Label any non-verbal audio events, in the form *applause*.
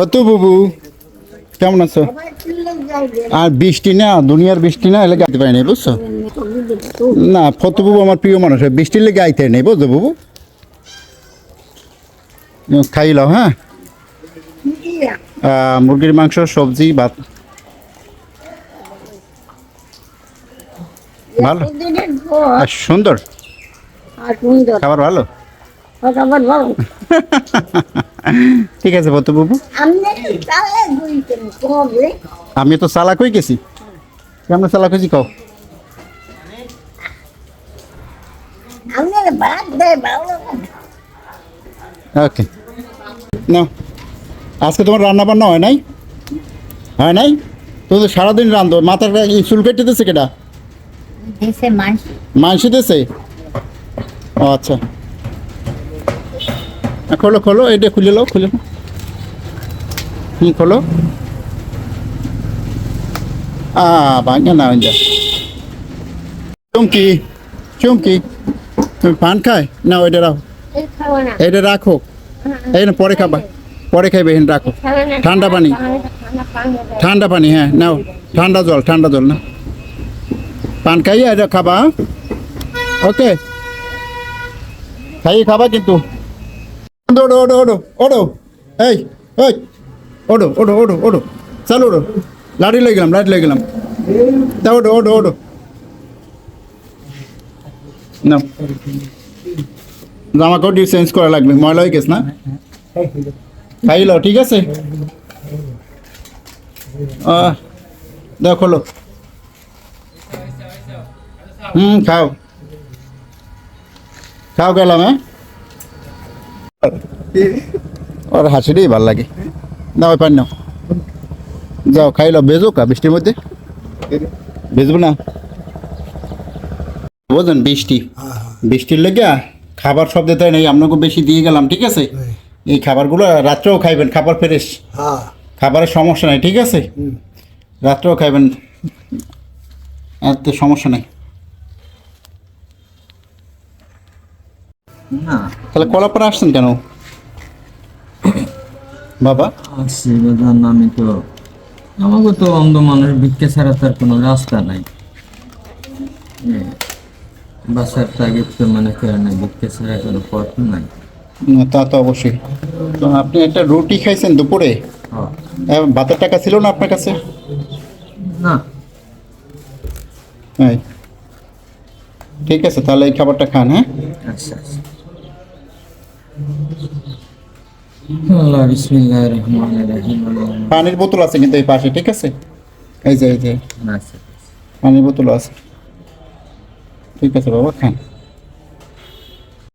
কত বাবু? কেমন আছো? আর বৃষ্টি না দুনিয়ার বৃষ্টি না এলে গাইতে পারি নাই বুঝছ? না ফতু বাবু আমার প্রিয় মানুষ বৃষ্টির লেগে গাইতে নেই বুঝছ বাবু? খাই খাইলাও হ্যাঁ? মুরগির মাংস সবজি ভাত। ভালো? আর সুন্দর। খাবার ভালো? *laughs* ঠিক আছে বাবু। আমি তো চালাক হয়ে গেছি। কেমন চালাক হয়েছি কও? ওকে না আজকে তোমার রান্না বান্না হয় নাই? হয় নাই? তো তো সারাদিন রান্ধো। মাথার চুল কেটে দিচ্ছে কেটা মাংস দিছে ও আচ্ছা। খোলো খোলো এটা খুলে লো খুলে হুম খোলো। আ ভাঙে না যা চুমকি চুমকি। তুমি পান খায়? না ওইটা রাখো। এটা রাখো। এই না পরে খাবা। পরে খাইবে এখানে রাখো। ঠান্ডা পানি। ঠান্ডা পানি হ্যাঁ নাও। ঠান্ডা জল ঠান্ডা জল না। পান খাইয়ে এটা খাবা। ওকে। খাইয়ে খাবা কিন্তু। ওডো ওডো ওডো ওডো এই ওই ওডো ওডো ওডো ওডো চলো ওডো লাঠি লয়ে গেলাম লাঠি লয়ে গেলাম তা ওডো ওডো ওডো না জামা কাপড় চেঞ্জ করা লাগবে ময়লা হয়ে গেছে না খাইলো ঠিক আছে? আহ, দাও খোলো হুম খাও খাও গেলাম হ্যাঁ ওর হাসিটাই ভালো লাগে। দাও পান নাও। যাও খাইলো বেজো কা বৃষ্টির মধ্যে? বেজবো না? বুঝলেন বৃষ্টি। বৃষ্টির লেগে খাবার সব দিতে নেই আপনাকে বেশি দিয়ে গেলাম ঠিক আছে? এই খাবারগুলো রাত্রেও খাইবেন খাবার ফ্রেশ। হ্যাঁ। খাবারের সমস্যা নাই ঠিক আছে? রাত্রেও খাইবেন। আর তো সমস্যা নাই। না। তাহলে কলাপাড়া আসছেন কেন? বাবা? আসছি বাজান আমি তো আমাকে তো অন্ধ মানুষ ভিক্ষে ছাড়া তার কোনো রাস্তা নাই। বাসার তাগিদ তো মানে কারণে ভিক্ষে ছাড়া কোনো পথ নাই। না, তা তো অবশ্যই। তো আপনি একটা রুটি খাইছেন দুপুরে? হ্যাঁ। ভাতের টাকা ছিল না আপনার কাছে? না। ঠিক আছে তাহলে এই খাবারটা খান হ্যাঁ? আচ্ছা আচ্ছা। পানির বোতল আছে কিন্তু এই পাশে ঠিক আছে? এই যে এই যে। আচ্ছা। পানির বোতল আছে। ঠিক আছে বাবা খান।